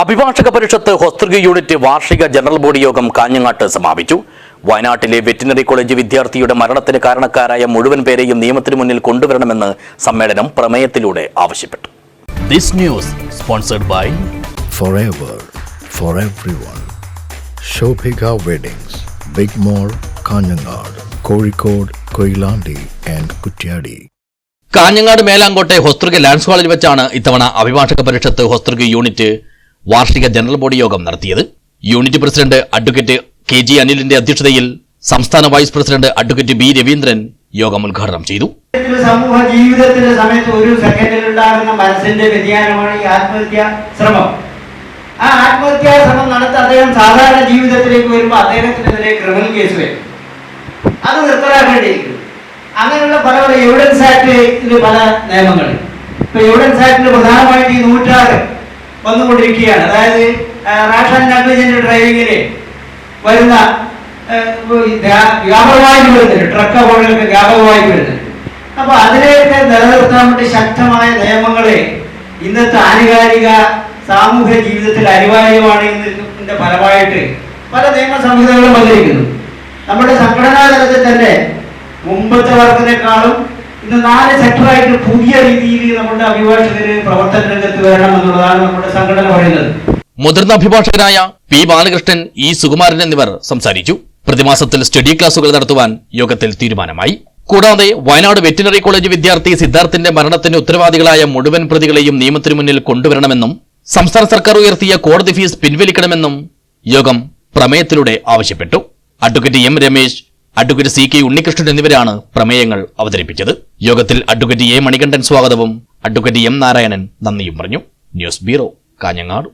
അഭിഭാഷക പരിഷത്ത് ഹൊസ്തൃക യൂണിറ്റ് വാർഷിക ജനറൽ ബോഡി യോഗം കാഞ്ഞങ്ങാട്ട് സമാപിച്ചു. വയനാട്ടിലെ വെറ്റിനറി കോളേജ് വിദ്യാർത്ഥിയുടെ മരണത്തിന് കാരണക്കാരായ മുഴുവൻ പേരെയും നിയമത്തിന് മുന്നിൽ കൊണ്ടുവരണമെന്ന് സമ്മേളനം പ്രമേയത്തിലൂടെ ആവശ്യപ്പെട്ടു. This news sponsored by forever for everyone. Shobhika Weddings, big mall Kanhangad Kozhikode Koilandi and Kuttiadi Kanhangad മേലാങ്കോട്ടെ Hosdurg lands ഹാളിൽ വെച്ചാണ് ഇത്തവണ അഭിഭാഷക പരിഷത്ത് ഹൊസ്തൃക യൂണിറ്റ് വാർഷിക ജനറൽ ബോഡി യോഗം നടത്തിയത്. Unit president advocate K G അനിലിന്റെ അധ്യക്ഷതയിൽ സംസ്ഥാന vice president advocate B Raveendran യോഗം ഉദ്ഘാടനം ചെയ്തു. സമൂഹ ജീവിതത്തിന്റെ സമയത്ത് ഒരു സെക്കൻഡിൽ ഉണ്ടാകുന്ന മനസ്സിന്റെ വ്യതിയാനമാണ് ഈ ആത്മഹത്യ ശ്രമം. ആ ആത്മഹത്യാ ശ്രമം നടത്തി അദ്ദേഹം സാധാരണ ജീവിതത്തിലേക്ക് വരുമ്പോൾ അദ്ദേഹത്തിനെതിരെ ക്രിമിനൽ കേസ് വരും. അത് നിർത്തലാക്കേണ്ടിയിരിക്കുന്നു അങ്ങനെയുള്ള പല പല എവിഡൻസ് ആക്ട് പല നിയമങ്ങൾ. ഇപ്പൊ എവിഡൻസ് ആക്ടിന് പ്രധാനമായിട്ട് ഈ നൂറ്റാറ് വന്നുകൊണ്ടിരിക്കുകയാണ്. അതായത് റാഷ് ആൻഡ് നെഗ്ലിജന്റ് ഡ്രൈവിങ്ങിന് വരുന്ന വ്യാപകമായി വരുന്നുണ്ട്. ട്രക്ക് അപകടങ്ങൾക്ക് വ്യാപകമായി വരുന്നുണ്ട്. അപ്പൊ അതിനെയൊക്കെ നിലനിർത്താൻ വേണ്ടി ശക്തമായ നിയമങ്ങളെ ഇന്നത്തെ ആനുകാലിക സാമൂഹ്യ ജീവിതത്തിൽ അനിവാര്യമാണ് എന്നതിന്റെ ഫലമായിട്ട് പല നിയമ സംഹിതകളും വന്നിരിക്കുന്നു. നമ്മുടെ സംഘടനാ തലത്തിൽ തന്നെ മുമ്പത്തെ വർക്കിനേക്കാളും ഇന്ന് നാല് സെക്ടറായിട്ട് പുതിയ രീതിയിൽ നമ്മുടെ അഭിഭാഷകര് പ്രവർത്തന രംഗത്ത് വരണം എന്നുള്ളതാണ് നമ്മുടെ സംഘടന പറയുന്നത്. മുതിർന്ന അഭിഭാഷകരായ പി ബാലകൃഷ്ണൻ ഇ സുകുമാരൻ എന്നിവർ സംസാരിച്ചു. പ്രതിമാസത്തിൽ സ്റ്റഡി ക്ലാസുകൾ നടത്തുവാൻ യോഗത്തിൽ തീരുമാനമായി. കൂടാതെ വയനാട് വെറ്റിനറി കോളേജ് വിദ്യാർത്ഥി സിദ്ധാർത്ഥിന്റെ മരണത്തിന് ഉത്തരവാദികളായ മുഴുവൻ പ്രതികളെയും നിയമത്തിനു മുന്നിൽ കൊണ്ടുവരണമെന്നും സംസ്ഥാന സർക്കാർ ഉയർത്തിയ കോടതി ഫീസ് പിൻവലിക്കണമെന്നും യോഗം പ്രമേയത്തിലൂടെ ആവശ്യപ്പെട്ടു. Advocate M Ramesh advocate C K Unnikrishnan എന്നിവരാണ് പ്രമേയങ്ങൾ അവതരിപ്പിച്ചത്. യോഗത്തിൽ അഡ്വക്കേറ്റ് എ മണികണ്ഠൻ സ്വാഗതവും അഡ്വക്കേറ്റ് എം നാരായണൻ നന്ദിയും പറഞ്ഞു. News bureau Kanhangad.